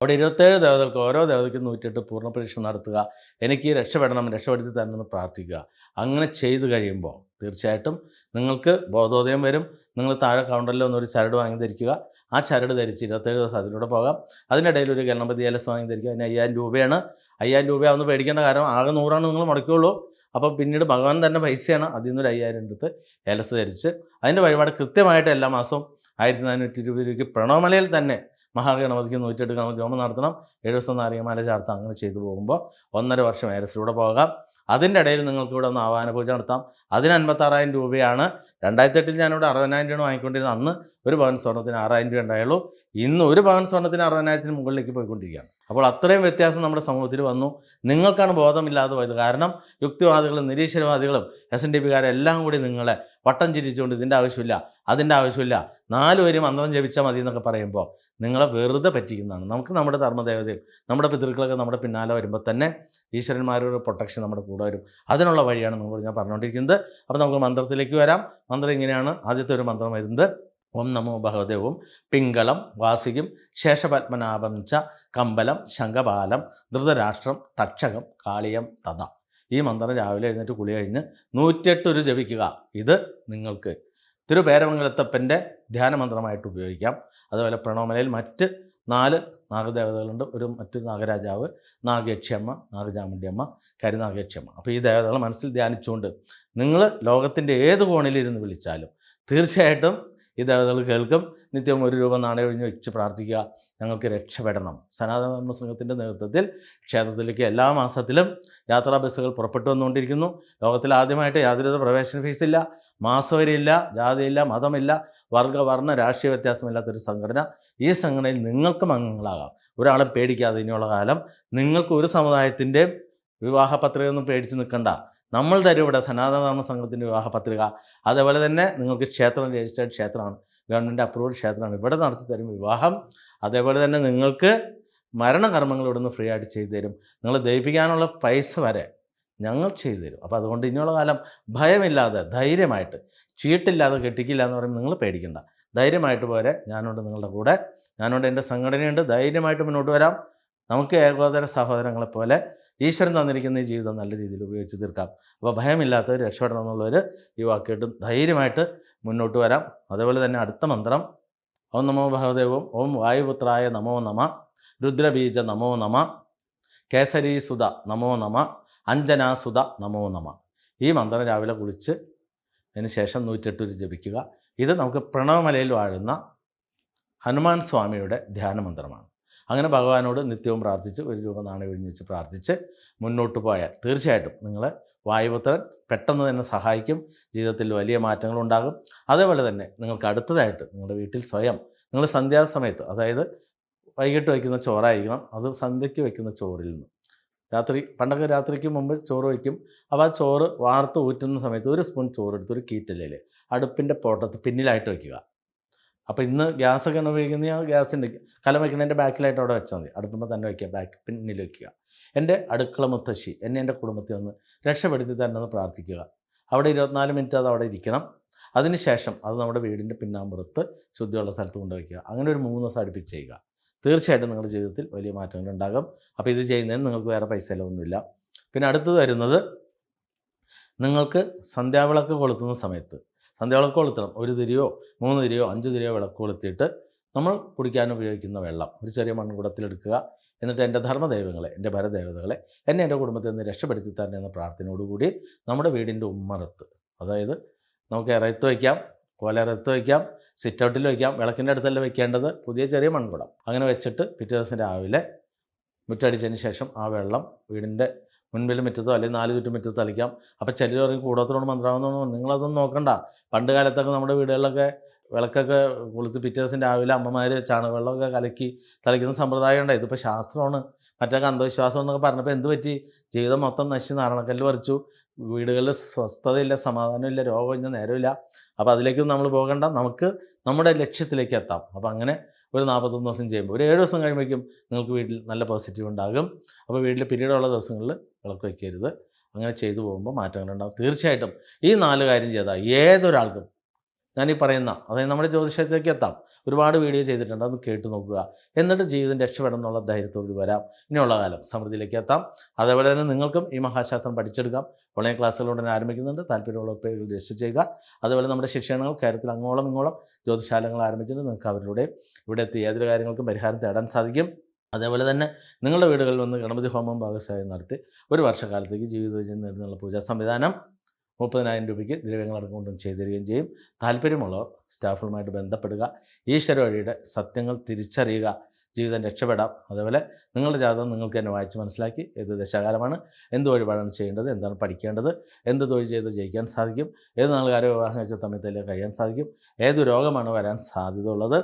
അവിടെ ഇരുപത്തേഴ് ദേവതകൾക്ക് ഓരോ ദേവതയ്ക്കും നൂറ്റിയെട്ട് പൂർണ പരീക്ഷ നടത്തുക. എനിക്ക് രക്ഷപ്പെടണം രക്ഷപ്പെടുത്തി തരണമെന്ന് പ്രാർത്ഥിക്കുക. അങ്ങനെ ചെയ്തു കഴിയുമ്പോൾ തീർച്ചയായിട്ടും നിങ്ങൾക്ക് ബോധോദയം വരും. നിങ്ങൾ താഴെ കൗണ്ടറിൽ ഒന്നൊരു ചരട് വാങ്ങി ധരിക്കുക. ആ ചരട് ധരിച്ച് ഇരുപത്തേഴ് ദിവസം അതിലൂടെ പോകാം. അതിനിടയിൽ ഒരു ഗണപതി ഏലസ് വാങ്ങി ധരിക്കുക. അതിന് അയ്യായിരം രൂപയാണ്. അയ്യായിരം രൂപയാവുന്ന പേടിക്കേണ്ട കാരണം ആകെ നൂറാണ് നിങ്ങൾ മുടക്കുകയുള്ളൂ അപ്പോൾ പിന്നീട് ഭഗവാൻ തന്നെ പൈസയാണ് അതിൽ നിന്നൊരു അയ്യായിരം എടുത്ത് ഏലസ് ധരിച്ച് അതിന്റെ വഴിപാട് കൃത്യമായിട്ട് എല്ലാ മാസവും ആയിരത്തി നാനൂറ്റി ഇരുപത് രൂപയ്ക്ക് പ്രണവമലയിൽ തന്നെ മഹാഗണപതിക്ക് നൂറ്റെട്ട് ഗണപതി ഹോമം നടത്തണം. ഏഴ് ദിവസം നാരികമാല ചാർത്ത അങ്ങനെ ചെയ്തു പോകുമ്പോൾ ഒന്നര വർഷം ഏലസിലൂടെ പോകാം. അതിന്റെ ഇടയിൽ നിങ്ങൾക്ക് ഇവിടെ ഒന്ന് ആവാന പൂജ നടത്താം. അതിന് അൻപത്താറായിരം രൂപയാണ്. രണ്ടായിരത്തി എട്ടിൽ ഞാനിവിടെ അറുപതിനായിരം രൂപ വാങ്ങിക്കൊണ്ടിരുന്ന അന്ന് ഒരു പവൻ സ്വർണത്തിന് ആറായിരം രൂപ ഉണ്ടായുള്ളൂ. ഇന്ന് ഒരു പവൻ സ്വർണത്തിന് അറുപതിനായിരത്തിന് മുകളിലേക്ക് പോയിക്കൊണ്ടിരിക്കുകയാണ്. അപ്പോൾ അത്രയും വ്യത്യാസം നമ്മുടെ സമൂഹത്തിൽ വന്നു. നിങ്ങൾക്കാണ് ബോധമില്ലാതെ പോയത്. കാരണം യുക്തിവാദികളും നിരീശ്വരവാദികളും എസ് എൻ ഡി പിക്കാരെല്ലാം കൂടി നിങ്ങളെ വട്ടം ചിരിച്ചുകൊണ്ട് ഇതിന്റെ ആവശ്യമില്ല അതിന്റെ ആവശ്യമില്ല നാലുപേരും മന്ത്രം ജപിച്ചാൽ മതി എന്നൊക്കെ പറയുമ്പോൾ നിങ്ങളെ വെറുതെ പറ്റിക്കുന്നതാണ്. നമുക്ക് നമ്മുടെ ധർമ്മദേവതയിൽ നമ്മുടെ പിതൃക്കളൊക്കെ നമ്മുടെ പിന്നാലെ വരുമ്പോൾ തന്നെ ഈശ്വരന്മാരുടെ പ്രൊട്ടക്ഷൻ നമ്മുടെ കൂടെ വരും. അതിനുള്ള വഴിയാണ് നമ്മൾ ഞാൻ പറഞ്ഞുകൊണ്ടിരിക്കുന്നത്. അപ്പോൾ നമുക്ക് മന്ത്രത്തിലേക്ക് വരാം. മന്ത്രം ഇങ്ങനെയാണ്. ആദ്യത്തെ ഒരു മന്ത്രം വരുന്നത്. ഓം നമോ ഭഗവദേവും പിങ്കളം വാസികം ശേഷപത്മനാഭം ച കമ്പലം ശംഖപാലം ധൃതരാഷ്ട്രം തക്ഷകം കാളിയം തഥ. ഈ മന്ത്രം രാവിലെ എഴുന്നേറ്റ് കുളി കഴിഞ്ഞ് നൂറ്റെട്ടൊരു ജപിക്കുക. ഇത് നിങ്ങൾക്ക് തിരുപേരമംഗലത്തപ്പന്റെ ധ്യാനമന്ത്രമായിട്ട് ഉപയോഗിക്കാം. അതുപോലെ പ്രണോമലയിൽ മറ്റ് നാല് നാഗദേവതകളുണ്ട്. ഒരു മറ്റൊരു നാഗരാജാവ് നാഗയക്ഷിയമ്മ നാഗചാമുണ്ടിയമ്മ കരിനാഗയക്ഷിയമ്മ. അപ്പോൾ ഈ ദേവതകളെ മനസ്സിൽ ധ്യാനിച്ചുകൊണ്ട് നിങ്ങൾ ലോകത്തിന്റെ ഏത് കോണിലിരുന്ന് വിളിച്ചാലും തീർച്ചയായിട്ടും ഈ ദേവതകൾ കേൾക്കും. നിത്യം ഒരു രൂപ നാണയം ഒഴിഞ്ഞ് വെച്ച് പ്രാർത്ഥിക്കുക. ഞങ്ങൾക്ക് രക്ഷപ്പെടണം സനാതന സംഘത്തിന്റെ നേതൃത്വത്തിൽ ക്ഷേത്രത്തിലേക്ക് എല്ലാ മാസത്തിലും യാത്രാ ബസ്സുകൾ പുറപ്പെട്ടു വന്നുകൊണ്ടിരിക്കുന്നു. ലോകത്തിൽ ആദ്യമായിട്ട് യാതൊരുവിധ പ്രവേശന ഫീസില്ല മാസവരില്ല ജാതിയില്ല മതമില്ല വർഗ രാഷ്ട്രീയ വ്യത്യാസമില്ലാത്തൊരു സംഘടന. ഈ സംഘടനയിൽ നിങ്ങൾക്കും അംഗങ്ങളാകാം. ഒരാളെ പേടിക്കാതെ ഇനിയുള്ള കാലം. നിങ്ങൾക്ക് ഒരു സമുദായത്തിന്റെ വിവാഹ പത്രികയൊന്നും പേടിച്ച് നിൽക്കണ്ട. നമ്മൾ തരും ഇവിടെ സനാതനധർമ്മ സംഘത്തിന്റെ വിവാഹ പത്രിക. അതേപോലെ തന്നെ നിങ്ങൾക്ക് ക്ഷേത്രം രജിസ്റ്റേഡ് ക്ഷേത്രമാണ്. ഗവൺമെന്റ് അപ്രൂവ്ഡ് ക്ഷേത്രമാണ്. ഇവിടെ നടത്തി തരും വിവാഹം. അതേപോലെ തന്നെ നിങ്ങൾക്ക് മരണകർമ്മങ്ങൾ ഇവിടെ നിന്ന് ഫ്രീ ആയിട്ട് ചെയ്തു തരും. നിങ്ങൾ ദയിപ്പിക്കാനുള്ള പൈസ വരെ ഞങ്ങൾ ചെയ്തു തരും. അപ്പോൾ അതുകൊണ്ട് ഇനിയുള്ള കാലം ഭയമില്ലാതെ ധൈര്യമായിട്ട് ചീട്ടില്ലാതെ കെട്ടിക്കില്ല എന്ന് പറയുമ്പോൾ നിങ്ങൾ പേടിക്കണ്ട. ധൈര്യമായിട്ട് പോരെ. ഞാനുണ്ട് നിങ്ങളുടെ കൂടെ. ഞാനുണ്ട് എന്റെ സംഘടനയുണ്ട്. ധൈര്യമായിട്ട് മുന്നോട്ട് വരാം. നമുക്ക് ഏകോദര സഹോദരങ്ങളെ പോലെ ഈശ്വരൻ തന്നിരിക്കുന്ന ഈ ജീവിതം നല്ല രീതിയിൽ ഉപയോഗിച്ച് തീർക്കാം. അപ്പോൾ ഭയമില്ലാത്തവർ രക്ഷപ്പെടണം എന്നുള്ളവർ ഈ വാക്കിയിട്ട് ധൈര്യമായിട്ട് മുന്നോട്ട് വരാം. അതേപോലെ തന്നെ അടുത്ത മന്ത്രം. ഓം നമോ ഭഗവദേവം ഓം വായുപുത്രായ നമോ നമ. രുദ്രബീജ നമോ നമ. കേസരി സുധ നമോ നമ. അഞ്ജന അഞ്ജനാസുധ നമോ നമ. ഈ മന്ത്രം രാവിലെ കുളിച്ച് അതിന് ശേഷം നൂറ്റെട്ടൂര് ജപിക്കുക. ഇത് നമുക്ക് പ്രണവമലയിൽ വാഴുന്ന ഹനുമാൻ സ്വാമിയുടെ ധ്യാന മന്ത്രമാണ് അങ്ങനെ ഭഗവാനോട് നിത്യവും പ്രാർത്ഥിച്ച് ഒരു രൂപ നാണയം ഒഴിഞ്ഞ് വെച്ച് പ്രാർത്ഥിച്ച് മുന്നോട്ട് പോയാൽ തീർച്ചയായിട്ടും നിങ്ങൾ വായുപുത്രൻ പെട്ടെന്ന് തന്നെ സഹായിക്കും. ജീവിതത്തിൽ വലിയ മാറ്റങ്ങൾ ഉണ്ടാകും. അതേപോലെ തന്നെ നിങ്ങൾക്ക് അടുത്തതായിട്ട് നിങ്ങളുടെ വീട്ടിൽ സ്വയം നിങ്ങൾ സന്ധ്യാസമയത്ത് അതായത് വൈകിട്ട് വയ്ക്കുന്ന ചോറായിരിക്കണം. അത് സന്ധ്യയ്ക്ക് വയ്ക്കുന്ന ചോറിൽ നിന്ന്. രാത്രി പണ്ടൊക്കെ രാത്രിക്ക് മുമ്പ് ചോറ് വയ്ക്കും. അപ്പോൾ ആ ചോറ് വാർത്ത് ഊറ്റുന്ന സമയത്ത് ഒരു സ്പൂൺ ചോറ് എടുത്ത് ഒരു കീറ്റലയിൽ അടുപ്പിന്റെ പോട്ടത്ത് പിന്നിലായിട്ട് വയ്ക്കുക. അപ്പോൾ ഇന്ന് ഗ്യാസ് ഗ്യാസൊക്കെയാണ് ഉപയോഗിക്കുന്ന ആ ഗ്യാസിന്റെ കലം വയ്ക്കുന്നതിന്റെ ബാക്കിലായിട്ട് അവിടെ വെച്ചാൽ മതി. അടുപ്പുമ്പോൾ തന്നെ വയ്ക്കുക ബാക്ക് പിന്നിൽ വയ്ക്കുക എന്റെ അടുക്കള മുത്തശ്ശി എന്നെ എന്റെ കുടുംബത്തിൽ ഒന്ന് രക്ഷപ്പെടുത്തി തന്നെ ഒന്ന് പ്രാർത്ഥിക്കുക. അവിടെ ഇരുപത്തിനാല് മിനിറ്റ് അത് അവിടെ ഇരിക്കണം. അതിനുശേഷം അത് നമ്മുടെ വീടിന്റെ പിന്നാമ്പുറത്ത് ശുദ്ധിയുള്ള സ്ഥലത്ത് കൊണ്ടുവയ്ക്കുക അങ്ങനെ ഒരു മൂന്ന് ദിവസം അടുപ്പിച്ച് ചെയ്യുക. തീർച്ചയായിട്ടും നിങ്ങളുടെ ജീവിതത്തിൽ വലിയ മാറ്റങ്ങൾ ഉണ്ടാകും. അപ്പോൾ ഇത് ചെയ്യുന്നതിന് നിങ്ങൾക്ക് വേറെ പൈസ ചിലവൊന്നുമില്ല. പിന്നെ അടുത്തത് വരുന്നത് നിങ്ങൾക്ക് സന്ധ്യാവിളക്ക് കൊളുത്തുന്ന സമയത്ത് സന്ധ്യാവിളക്ക് കൊളുത്തണം ഒരു തിരിയോ മൂന്ന് തിരിയോ അഞ്ച് തിരിയോ വിളക്ക് കൊളുത്തിയിട്ട് നമ്മൾ കുടിക്കാൻ ഉപയോഗിക്കുന്ന വെള്ളം ഒരു ചെറിയ മൺകുടത്തിലെടുക്കുക എന്നിട്ട് എന്റെ ധർമ്മദൈവങ്ങളെ എന്റെ ഭരദേവതകളെ എന്നെ എന്റെ കുടുംബത്തിൽ നിന്ന് രക്ഷപ്പെടുത്തി തന്നെ എന്ന പ്രാർത്ഥനയോടുകൂടി നമ്മുടെ വീടിന്റെ ഉമ്മറത്ത് അതായത് നമുക്ക് ഇറയത്ത് വയ്ക്കാം കോലയിറത്ത് വയ്ക്കാം സിറ്റ് ഔട്ടിൽ വയ്ക്കാം വിളക്കിന്റെ അടുത്തല്ല വെക്കേണ്ടത് പുതിയ ചെറിയ മൺകുടം. അങ്ങനെ വെച്ചിട്ട് പിറ്റേ ദിവസം രാവിലെ മുറ്റടിച്ചതിന് ശേഷം ആ വെള്ളം വീടിന്റെ മുൻപിൽ മുറ്റത്തോ അല്ലെങ്കിൽ നാല് ചുറ്റും മുറ്റത്ത് തളിക്കാം അപ്പോൾ ചിലർ പറയും കൂടത്തിനോട് മന്ത്രാവുന്നതെന്ന് നിങ്ങളതൊന്നും നോക്കണ്ട. പണ്ട് കാലത്തൊക്കെ നമ്മുടെ വീടുകളിലൊക്കെ വിളക്കൊക്കെ കൊളുത്ത് പിറ്റേ രാവിലെ അമ്മമാർ ചാണകവെള്ളമൊക്കെ കലക്കി തളിക്കുന്ന സമ്പ്രദായം ഉണ്ടായി. ഇതിപ്പോൾ ശാസ്ത്രമാണ്. മറ്റൊക്കെ അന്ധവിശ്വാസം എന്നൊക്കെ പറഞ്ഞപ്പോൾ എന്ത് പറ്റി? ജീവിതം മൊത്തം നശിച്ച് നാരണക്കല്ല് പറിച്ചു. വീടുകളിൽ സ്വസ്ഥതയില്ല സമാധാനമില്ല രോഗമില്ല നേരമില്ല. അപ്പോൾ അതിലേക്കൊന്നും നമ്മൾ പോകണ്ട. നമുക്ക് നമ്മുടെ ലക്ഷ്യത്തിലേക്ക് എത്താം. അപ്പോൾ അങ്ങനെ ഒരു നാൽപ്പത്തൊന്ന് ദിവസം ചെയ്യുമ്പോൾ ഒരു ഏഴ് ദിവസം കഴിയുമ്പോഴേക്കും നിങ്ങൾക്ക് വീട്ടിൽ നല്ല പോസിറ്റീവ് ഉണ്ടാകും. അപ്പോൾ വീട്ടിൽ പിരീഡുള്ള ദിവസങ്ങളിൽ വിളക്ക് വയ്ക്കരുത്. അങ്ങനെ ചെയ്തു പോകുമ്പോൾ മാറ്റങ്ങളുണ്ടാകും തീർച്ചയായിട്ടും ഈ നാല് കാര്യം ചെയ്താൽ ഏതൊരാൾക്കും ഞാൻ ഈ പറയുന്ന അതായത് നമ്മുടെ ജ്യോതിഷത്തിലേക്ക് എത്താം. ഒരുപാട് വീഡിയോ ചെയ്തിട്ടുണ്ട്. അത് കേട്ട് നോക്കുക. എന്നിട്ട് ജീവിതം രക്ഷപ്പെടണം എന്നുള്ള ധൈര്യത്തോട് വരാം. ഇനിയുള്ള കാലം സമൃദ്ധിയിലേക്ക് എത്താം. അതേപോലെ തന്നെ നിങ്ങൾക്കും ഈ മഹാശാസ്ത്രം പഠിച്ചെടുക്കാം. ഓൺലൈൻ ക്ലാസ്സുകൾ ഉടനെ ആരംഭിക്കുന്നുണ്ട്. താല്പര്യമുള്ളവർ രജിസ്റ്റർ ചെയ്യുക. അതുപോലെ നമ്മുടെ ശിക്ഷണങ്ങൾ കാര്യത്തിൽ അങ്ങോളം ഇങ്ങോളം ജ്യോതിശാലങ്ങൾ ആരംഭിച്ചിട്ടുണ്ട് നിങ്ങൾക്ക് അവരിലൂടെ ഇവിടെ എത്തി ഏതൊരു കാര്യങ്ങൾക്കും പരിഹാരം തേടാൻ സാധിക്കും. അതേപോലെ തന്നെ നിങ്ങളുടെ വീടുകളിൽ വന്ന് ഗണപതി ഹോമം ഭാഗസ്വായം നടത്തി ഒരു വർഷക്കാലത്തേക്ക് ജീവിത വിജയം നേടുന്നുള്ള പൂജാ സംവിധാനം മുപ്പതിനായിരം രൂപയ്ക്ക് ദ്രവ്യങ്ങളടക്കം അടക്കമുണ്ടും ചെയ്തു തരികയും ചെയ്യും. താല്പര്യമുള്ളവർ സ്റ്റാഫുകളുമായിട്ട് ബന്ധപ്പെടുക. ഈശ്വര വഴിയുടെ സത്യങ്ങൾ തിരിച്ചറിയുക. ജീവിതം രക്ഷപ്പെടാം. അതേപോലെ നിങ്ങളുടെ ജാതകം നിങ്ങൾക്ക് തന്നെ വായിച്ച് മനസ്സിലാക്കി ഏത് ദശാകാലമാണ് എന്ത് വഴിപാടാണ് ചെയ്യേണ്ടത് എന്താണ് പഠിക്കേണ്ടത് എന്ത് തൊഴിൽ ചെയ്ത് ജയിക്കാൻ സാധിക്കും ഏത് നാളുകാരെ വിവാഹം കഴിച്ച സമയത്തേക്ക് കഴിയാൻ സാധിക്കും ഏത് രോഗമാണ് വരാൻ സാധ്യത ഉള്ളത്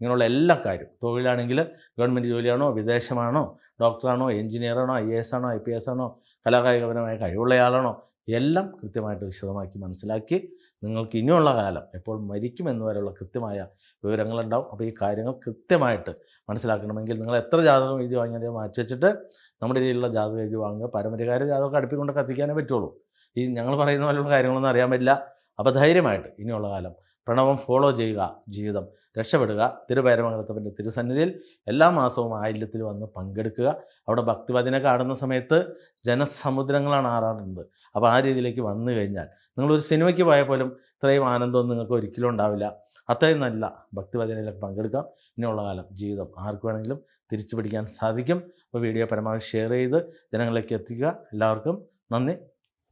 ഇങ്ങനെയുള്ള എല്ലാ കാര്യവും തൊഴിലാണെങ്കിൽ ഗവൺമെന്റ് ജോലിയാണോ വിദേശമാണോ ഡോക്ടറാണോ എഞ്ചിനീയറാണോ ഐ എസ് ആണോ ഐ പി എസ് ആണോ കലാകായികപരമായ കഴിവുള്ളയാളാണോ എല്ലാം കൃത്യമായിട്ട് വിശദമാക്കി മനസ്സിലാക്കി. നിങ്ങൾക്ക് ഇനിയുള്ള കാലം എപ്പോൾ മരിക്കുമെന്ന് വരെയുള്ള കൃത്യമായ വിവരങ്ങളുണ്ടാവും. അപ്പോൾ ഈ കാര്യങ്ങൾ കൃത്യമായിട്ട് മനസ്സിലാക്കണമെങ്കിൽ നിങ്ങൾ എത്ര ജാതകം എഴുതി വാങ്ങിയാലും മാറ്റി വെച്ചിട്ട് നമ്മുടെ രീതിയിലുള്ള ജാതകം എഴുതി വാങ്ങുക. പരമ്പരകാര ജാതകം അടുപ്പിക്കൊണ്ട് കത്തിക്കാനേ പറ്റുള്ളൂ. ഈ ഞങ്ങൾ പറയുന്ന പോലെയുള്ള കാര്യങ്ങളൊന്നും അറിയാൻ പറ്റില്ല. അപ്പോൾ ധൈര്യമായിട്ട് ഇനിയുള്ള കാലം പ്രണവം ഫോളോ ചെയ്യുക. ജീവിതം രക്ഷപ്പെടുക. തിരുവൈരമംഗലത്തപ്പന്റെ തിരുസന്നിധിയിൽ എല്ലാ മാസവും ആയില്യത്തിൽ വന്ന് പങ്കെടുക്കുക. അവിടെ ഭക്തിവചന കാണുന്ന സമയത്ത് ജനസമുദ്രങ്ങളാണ് ആറാടുന്നത് അപ്പോൾ ആ രീതിയിലേക്ക് വന്നു കഴിഞ്ഞാൽ നിങ്ങളൊരു സിനിമയ്ക്ക് പോയ പോലും ഇത്രയും ആനന്ദമൊന്നും നിങ്ങൾക്ക് ഒരിക്കലും ഉണ്ടാവില്ല. അത്രയും നല്ല ഭക്തിവചനയിലൊക്കെ പങ്കെടുക്കാം. ഇനിയുള്ള കാലം ജീവിതം ആർക്ക് വേണമെങ്കിലും തിരിച്ചു പിടിക്കാൻ സാധിക്കും. അപ്പോൾ വീഡിയോ പരമാവധി ഷെയർ ചെയ്ത് ജനങ്ങളിലേക്ക് എത്തിക്കുക. എല്ലാവർക്കും നന്ദി.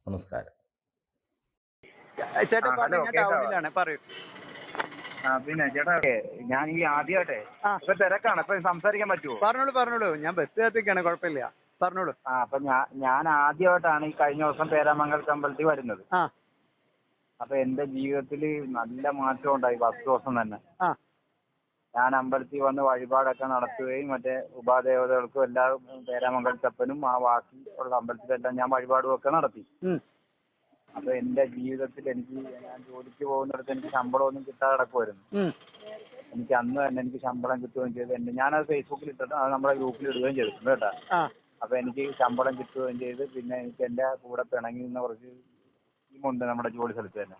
നമസ്കാരം. ചേട്ടാ ആ, ഹലോ, ഞാൻ കേൾക്കാവോ? ടൗണിലാണ്. പറയൂ. പിന്നെ ചേട്ടാ ഞാൻ ഈ ആദ്യമായിട്ടെ. ഇപ്പൊ തിരക്കാണ് ഇപ്പൊ സംസാരിക്കാൻ പറ്റുമോ പറഞ്ഞോളൂ പറഞ്ഞോളൂ. ഞാൻ ബസ് കാത്തേക്കാണ് കുഴപ്പമില്ല. പറഞ്ഞോളൂ. ആ അപ്പൊ ഞാൻ ആദ്യമായിട്ടാണ് ഈ കഴിഞ്ഞ ദിവസം പേരാമംഗലത്തെ അമ്പലത്തിൽ വരുന്നത്. അപ്പൊ എന്റെ ജീവിതത്തിൽ നല്ല മാറ്റം ഉണ്ടായി ഫസ്റ്റ് ദിവസം തന്നെ. ഞാൻ അമ്പലത്തിൽ വന്ന് വഴിപാടൊക്കെ നടത്തുകയും മറ്റേ ഉപാദേവതകൾക്കും എല്ലാ പേരാമംഗലത്തപ്പനും ആ ബാക്കി ഉള്ള അമ്പലത്തിലെല്ലാം ഞാൻ വഴിപാടും ഒക്കെ നടത്തി. അപ്പൊ എന്റെ ജീവിതത്തിൽ എനിക്ക് ഞാൻ ജോലിക്ക് പോകുന്നിടത്ത് എനിക്ക് ശമ്പളമൊന്നും കിട്ടാതെ കിടക്കുമായിരുന്നു എനിക്ക് അന്ന് തന്നെ എനിക്ക് ശമ്പളം കിട്ടുകയും ചെയ്തു. ഞാൻ ഞാനത് ഫേസ്ബുക്കിൽ ഇട്ടിട്ട് അത് നമ്മുടെ ഗ്രൂപ്പിൽ ഇടുകയും ചെയ്തിട്ടുണ്ട് കേട്ടോ. അപ്പൊ എനിക്ക് ശമ്പളം കിട്ടുകയും ചെയ്ത് പിന്നെ എനിക്ക് എന്റെ കൂടെ പിണങ്ങി നിന്ന കുറച്ച് ടീമുണ്ട് നമ്മുടെ ജോലി സ്ഥലത്ത് തന്നെ.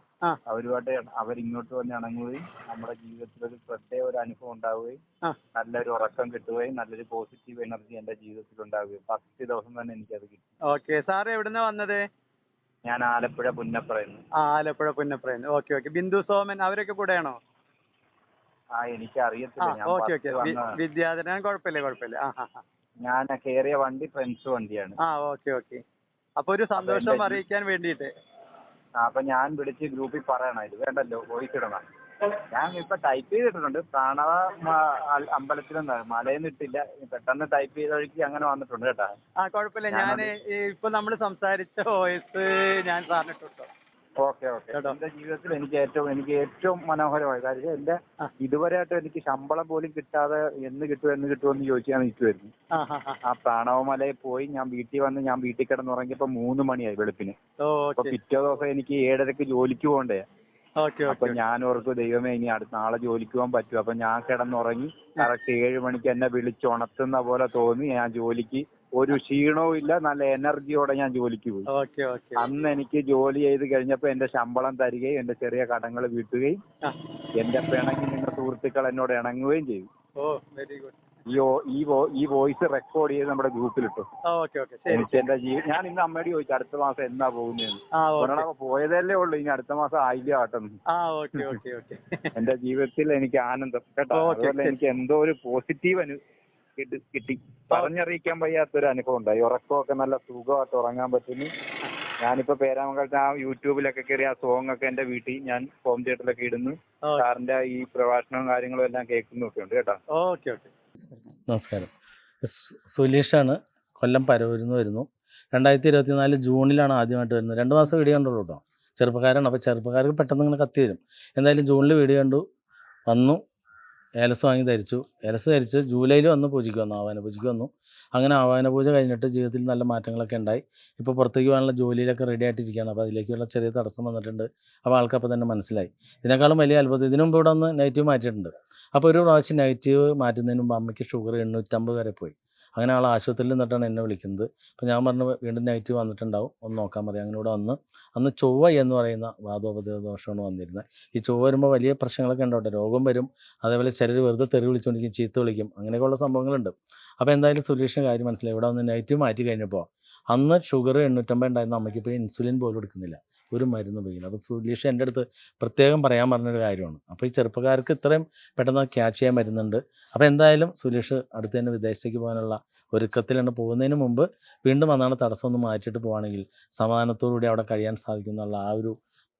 അവരുമായിട്ട് അവരിങ്ങോട്ട് വന്ന് ഇണങ്ങുകയും നമ്മുടെ ജീവിതത്തിൽ ഒരു പ്രത്യേക ഒരു അനുഭവം ഉണ്ടാവുകയും നല്ലൊരു ഉറക്കം കിട്ടുകയും നല്ലൊരു പോസിറ്റീവ് എനർജി എന്റെ ജീവിതത്തിൽ ഉണ്ടാവുകയും. ഫസ്റ്റ് ദിവസം തന്നെ എനിക്കത് കിട്ടി. ഓക്കെ സാർ എവിടുന്ന വന്നത്? ഞാൻ ആലപ്പുഴ പുന്നപ്പറയുന്നു ആ ആലപ്പുഴ പുന്നപ്രയെന്ന്. Okay okay. ബിന്ദു സോമൻ അവരൊക്കെ കൂടെയാണോ? ആ എനിക്ക് അറിയത്തില്ല ഞാൻ ഓക്കെ ഓക്കെ. വിദ്യാധരൻ കുഴപ്പമില്ല കുഴപ്പമില്ല. ആ. ഞാൻ കേറിയ വണ്ടി ഫ്രണ്ട്സ് വണ്ടിയാണ്. ആ ഓക്കെ ഓക്കെ. അപ്പൊ ഒരു സന്തോഷം അറിയിക്കാൻ വേണ്ടിയിട്ട്. അപ്പൊ ഞാൻ വിളിച്ച് ഗ്രൂപ്പിൽ പറയണം. ഇത് വേണ്ടല്ലോ ഇടണം ഞാൻ ഇപ്പൊ ടൈപ്പ് ചെയ്തിട്ടുണ്ട് പ്രാണവ അമ്പലത്തിൽ മലയിൽ നിന്നിട്ടില്ല പെട്ടെന്ന് ടൈപ്പ് ചെയ്ത വഴിക്ക് അങ്ങനെ വന്നിട്ടുണ്ട് കേട്ടാ. ആ കുഴപ്പമില്ല. ഞാൻ ഇപ്പൊ നമ്മൾ സംസാരിച്ച വോയിസ് ഞാൻ സാറിന് ഇട്ടോ ഓക്കെ. ഓക്കെ. എന്റെ ജീവിതത്തിൽ എനിക്ക് ഏറ്റവും എനിക്ക് ഏറ്റവും മനോഹരമായ കാര്യം എന്റെ ഇതുവരെ ഇതുവരെയായിട്ടും എനിക്ക് ശമ്പളം പോലും കിട്ടാതെ എന്ന് കിട്ടും എന്ന് കിട്ടുമെന്ന് ചോദിച്ചാൽ നിൽക്കുമായിരുന്നു ആ പ്രാണവമലയിൽ പോയി ഞാൻ വീട്ടിൽ വന്ന് ഞാൻ വീട്ടിൽ കിടന്നുറങ്ങിയപ്പോ മൂന്ന് മണിയായി വെളുപ്പിന്. പിറ്റേ ദിവസം എനിക്ക് ഏഴരക്ക് ജോലിക്ക് പോകണ്ടേ. അപ്പൊ ഞാൻ ഓർക്കും ദൈവമേ ഇനി അടുത്ത നാളെ ജോലിക്ക് പോകാൻ പറ്റും അപ്പൊ ഞാൻ കിടന്നുറങ്ങി കറക്റ്റ് ഏഴ് മണിക്ക് എന്നെ വിളിച്ചുണർത്തുന്ന പോലെ തോന്നി. ഞാൻ ജോലിക്ക് ഒരു ക്ഷീണവും ഇല്ല നല്ല എനർജിയോടെ ഞാൻ ജോലിക്ക് പോയി. അന്ന് എനിക്ക് ജോലി ചെയ്ത് കഴിഞ്ഞപ്പോ എന്റെ ശമ്പളം തരികയും എന്റെ ചെറിയ കടങ്ങൾ വീട്ടുകയും എന്റെ പിണങ്ങി നിന്ന സുഹൃത്തുക്കൾ എന്നോട് ഇണങ്ങുകയും ചെയ്തു. Oh very good. ഈ ഈ വോയിസ് റെക്കോർഡ് ചെയ്ത് നമ്മുടെ ഗ്രൂപ്പിലിട്ടു എനിക്ക് എന്റെ ജീവിതം ഞാൻ ഇന്ന് അമ്മയോട് ചോദിച്ചു അടുത്ത മാസം എന്നാ പോകുന്നതെന്ന് ഒരെണ്ണം പോയതല്ലേ ഉള്ളൂ ഇനി അടുത്ത മാസം ആയില്ല ആട്ടെന്ന് ഓക്കെ എന്റെ ജീവിതത്തിൽ എനിക്ക് ആനന്ദം കേട്ടോ. അതുപോലെ. എനിക്ക് എന്തോ ഒരു പോസിറ്റീവ് അനു കിട്ടി പറഞ്ഞറിയിക്കാൻ വയ്യാത്തൊരു അനുഭവം ഉണ്ടായി. ഉറക്കമൊക്കെ നല്ല സുഖമായിട്ട് ഉറങ്ങാൻ പറ്റുന്നു. ഞാനിപ്പോ പേരാമംഗലത്ത് ആ യൂട്യൂബിലൊക്കെ കയറി ആ സോങ് ഒക്കെ എന്റെ വീട്ടിൽ ഞാൻ ഹോം തിയേറ്ററിലൊക്കെ ഇടുന്നു. സാറിന്റെ ഈ പ്രഭാഷണവും കാര്യങ്ങളും എല്ലാം കേൾക്കുന്നൊക്കെ ഉണ്ട് കേട്ടോ. Okay okay. നമസ്കാരം. സുലീഷാണ് കൊല്ലം പരവൂരിൽ നിന്ന് വരുന്നു. രണ്ടായിരത്തി ഇരുപത്തിനാല് ജൂണിലാണ് ആദ്യമായിട്ട് വരുന്നത്. രണ്ട് മാസം വീഡിയോ കണ്ടുള്ളൂ കേട്ടോ. ചെറുപ്പക്കാരാണ്. അപ്പോൾ ചെറുപ്പക്കാർക്ക് പെട്ടെന്ന് ഇങ്ങനെ കത്തി വരും. എന്തായാലും ജൂണിൽ വീഡിയോ കണ്ടു. വന്നു. ഏലസ് വാങ്ങി ധരിച്ചു. ഏലസ് ധരിച്ച് ജൂലൈയിൽ വന്ന് പൂജയ്ക്ക് വന്നു. ആവാന പൂജയ്ക്ക് വന്നു. അങ്ങനെ ആവാഹന പൂജ കഴിഞ്ഞിട്ട് ജീവിതത്തിൽ നല്ല മാറ്റങ്ങളൊക്കെ ഉണ്ടായി. ഇപ്പോൾ പുറത്തേക്ക് പോകാനുള്ള ജോലിയിലൊക്കെ റെഡി ആയിട്ടിരിക്കുകയാണ്. അപ്പോൾ അതിലേക്കുള്ള ചെറിയ തടസ്സം വന്നിട്ടുണ്ട്. അപ്പോൾ ആൾക്കപ്പോൾ തന്നെ മനസ്സിലായി. ഇതിനേക്കാളും വലിയ അത്ഭുതം ഇതിനു മുമ്പ് ഇവിടെ ഒന്ന് നെഗറ്റീവ് മാറ്റിയിട്ടുണ്ട്. അപ്പോൾ ഒരു പ്രാവശ്യം നെഗറ്റീവ് മാറ്റുന്നതിന് മുമ്പ് അമ്മയ്ക്ക് ഷുഗർ എണ്ണൂറ്റമ്പത് വരെ പോയി. അങ്ങനെ ആൾ ആശുപത്രിയിൽ നിന്നിട്ടാണ് എന്നെ വിളിക്കുന്നത്. അപ്പോൾ ഞാൻ പറഞ്ഞു വീണ്ടും നെഗറ്റീവ് വന്നിട്ടുണ്ടാവും. ഒന്ന് നോക്കാൻ പറയാം. അങ്ങനെ ഇവിടെ വന്ന് അന്ന് ചൊവ്വ എന്ന് പറയുന്ന വാദോപദേവ ദോഷമാണ് വന്നിരുന്നത് ഈ ചൊവ്വ വരുമ്പോൾ വലിയ പ്രശ്നങ്ങളൊക്കെ ഉണ്ടാവട്ടെ. രോഗം വരും. അതേപോലെ ശരീരം വെറുതെ തെറി വിളിച്ചുകൊണ്ടിരിക്കും ചീത്ത വിളിക്കും. അങ്ങനെയൊക്കെയുള്ള സംഭവങ്ങളുണ്ട്. അപ്പോൾ എന്തായാലും സൊല്യൂഷൻ കാര്യം മനസ്സിലായി. ഇവിടെ വന്ന് നെഗറ്റീവ് മാറ്റി കഴിഞ്ഞപ്പോൾ അന്ന് ഷുഗർ എണ്ണൂറ്റമ്പത് ഉണ്ടായിരുന്ന അമ്മയ്ക്ക് ഇപ്പോൾ ഇൻസുലിൻ പോലും എടുക്കുന്നില്ല. ഒരു മരുന്ന് ഉപയോഗിക്കില്ല അപ്പോൾ സുലീഷ് എന്റെ അടുത്ത് പ്രത്യേകം പറയാൻ പറഞ്ഞൊരു കാര്യമാണ്. അപ്പോൾ ഈ ചെറുപ്പക്കാർക്ക് ഇത്രയും പെട്ടെന്ന് ക്യാച്ച് ചെയ്യാൻ വരുന്നുണ്ട് അപ്പോൾ എന്തായാലും സുലീഷ് അടുത്ത് തന്നെ വിദേശത്തേക്ക് പോകാനുള്ള ഒരുക്കത്തിലാണ്. പോകുന്നതിന് മുമ്പ് വീണ്ടും അന്നാണ് തടസ്സം ഒന്ന് മാറ്റിയിട്ട് പോവുകയാണെങ്കിൽ സമാധാനത്തോടുകൂടി അവിടെ കഴിയാൻ സാധിക്കും എന്നുള്ള ആ ഒരു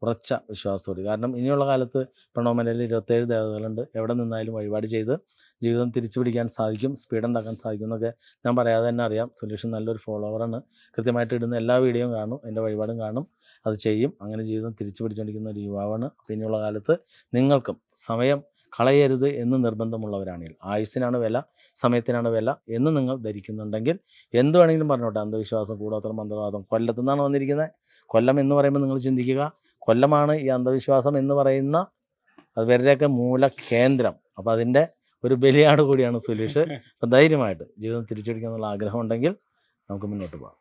ഉറച്ച വിശ്വാസത്തോടെ. കാരണം ഇനിയുള്ള കാലത്ത് പ്രണോമലയിൽ ഇരുപത്തേഴ് ദേവതകളുണ്ട്. എവിടെ നിന്നാലും വഴിപാട് ചെയ്ത് ജീവിതം തിരിച്ചു പിടിക്കാൻ സാധിക്കും സ്പീഡ് ഉണ്ടാക്കാൻ സാധിക്കും എന്നൊക്കെ ഞാൻ പറയാതെ തന്നെ അറിയാം. സൊല്യൂഷൻ നല്ലൊരു ഫോളോവറാണ് കൃത്യമായിട്ട് ഇടുന്ന എല്ലാ വീഡിയോയും കാണും എന്റെ വഴിപാടും കാണും. അത് ചെയ്യും. അങ്ങനെ ജീവിതം തിരിച്ചു പിടിച്ചുകൊണ്ടിരിക്കുന്ന ഒരു യുവാവാണ്. അപ്പോൾ ഇനിയുള്ള കാലത്ത് നിങ്ങൾക്കും സമയം കളയരുത് എന്ന് നിർബന്ധമുള്ളവരാണെങ്കിൽ ആയുസ്സിനാണ് വില സമയത്തിനാണ് വില എന്ന് നിങ്ങൾ ധരിക്കുന്നുണ്ടെങ്കിൽ എന്ത് വേണമെങ്കിലും പറഞ്ഞോട്ടെ. അന്ധവിശ്വാസം കൂടോത്രം മന്ത്രവാദം കൊല്ലത്തു നിന്നാണ് വന്നിരിക്കുന്നത്. കൊല്ലം എന്ന് പറയുമ്പോൾ നിങ്ങൾ ചിന്തിക്കുക കൊല്ലമാണ് ഈ അന്ധവിശ്വാസം എന്ന് പറയുന്ന അവരുടെയൊക്കെ മൂല കേന്ദ്രം അപ്പോൾ അതിന്റെ ഒരു ബലിയാട് കൂടിയാണ് സുലീഷ്. അപ്പം ധൈര്യമായിട്ട് ജീവിതം തിരിച്ചടിക്കാനുള്ള ആഗ്രഹം ഉണ്ടെങ്കിൽ നമുക്ക് മുന്നോട്ട് പോകാം.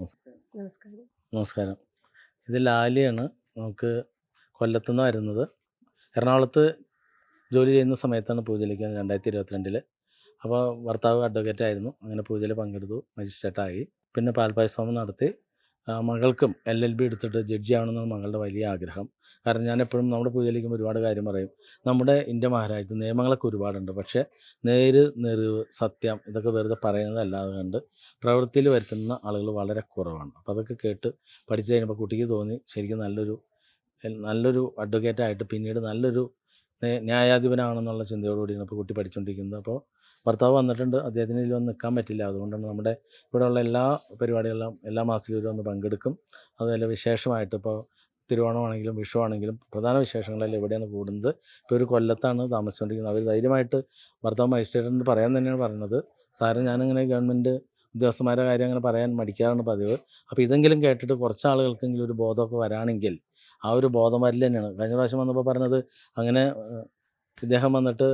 നമസ്കാരം. നമസ്കാരം. ഇത് ലാലിയാണ് നമുക്ക് കൊല്ലത്തുനിന്ന് വരുന്നത്. എറണാകുളത്ത് ജോലി ചെയ്യുന്ന സമയത്താണ് പൂജയിലേക്ക് രണ്ടായിരത്തി ഇരുപത്തിരണ്ടിൽ അപ്പോൾ ഭർത്താവ് അഡ്വക്കേറ്റ് ആയിരുന്നു. അങ്ങനെ പൂജയിൽ പങ്കെടുത്തു. മജിസ്ട്രേറ്റായി പിന്നെ പാൽപായസോമം നടത്തി. മകൾക്കും എൽ എൽ ബി എടുത്തിട്ട് ജഡ്ജി ആവണമെന്നാണ് മകളുടെ വലിയ ആഗ്രഹം. കാരണം ഞാൻ എപ്പോഴും നമ്മുടെ പൂജയിലേക്കും ഒരുപാട് കാര്യം പറയും. നമ്മുടെ ഇന്ത്യ മഹാരാജ്യത്ത് നിയമങ്ങളൊക്കെ ഒരുപാടുണ്ട്. പക്ഷേ നേര് നെറിവ് സത്യം ഇതൊക്കെ വെറുതെ പറയുന്നതല്ലാതെ കണ്ട് പ്രവൃത്തിയിൽ വരുത്തുന്ന ആളുകൾ വളരെ കുറവാണ്. അപ്പോൾ അതൊക്കെ കേട്ട് പഠിച്ചു കഴിഞ്ഞപ്പോൾ കുട്ടിക്ക് തോന്നി ശരിക്കും നല്ലൊരു നല്ലൊരു അഡ്വക്കേറ്റായിട്ട് പിന്നീട് നല്ലൊരു ന്യായാധിപനാണെന്നുള്ള ചിന്തയോടുകൂടിയാണ് ഇപ്പോൾ കുട്ടി പഠിച്ചുകൊണ്ടിരിക്കുന്നത് അപ്പോൾ ഭർത്താവ് വന്നിട്ടുണ്ട് അദ്ദേഹത്തിന് ഇതിൽ വന്ന് നിൽക്കാൻ പറ്റില്ല. അതുകൊണ്ടാണ് നമ്മുടെ ഇവിടെയുള്ള എല്ലാ പരിപാടികളിലും എല്ലാ മാസത്തിലും വന്ന് പങ്കെടുക്കും. അതുപോലെ വിശേഷമായിട്ട് ഇപ്പോൾ തിരുവോണമാണെങ്കിലും വിഷു ആണെങ്കിലും പ്രധാന വിശേഷങ്ങളെല്ലാം എവിടെയാണ് കൂടുന്നത്. ഇപ്പോൾ ഒരു കൊല്ലത്താണ് താമസിച്ചുകൊണ്ടിരിക്കുന്നത്. അവർ ധൈര്യമായിട്ട് ഭർത്താവ് മജിസ്ട്രേറ്റിനോട് പറയാൻ തന്നെയാണ് പറയുന്നത്. സാറ് ഞാനിങ്ങനെ ഗവൺമെന്റ് ഉദ്യോഗസ്ഥന്മാരുടെ കാര്യം അങ്ങനെ പറയാൻ മടിക്കാറാണ് പതിവ്. അപ്പോൾ ഇതെങ്കിലും കേട്ടിട്ട് കുറച്ച് ആളുകൾക്കെങ്കിലും ഒരു ബോധമൊക്കെ വരാണെങ്കിൽ ആ ഒരു ബോധം വരില്ല തന്നെയാണ്. കഴിഞ്ഞ പ്രാവശ്യം വന്നപ്പോൾ പറഞ്ഞത് അങ്ങനെ ഇദ്ദേഹം വന്നിട്ട്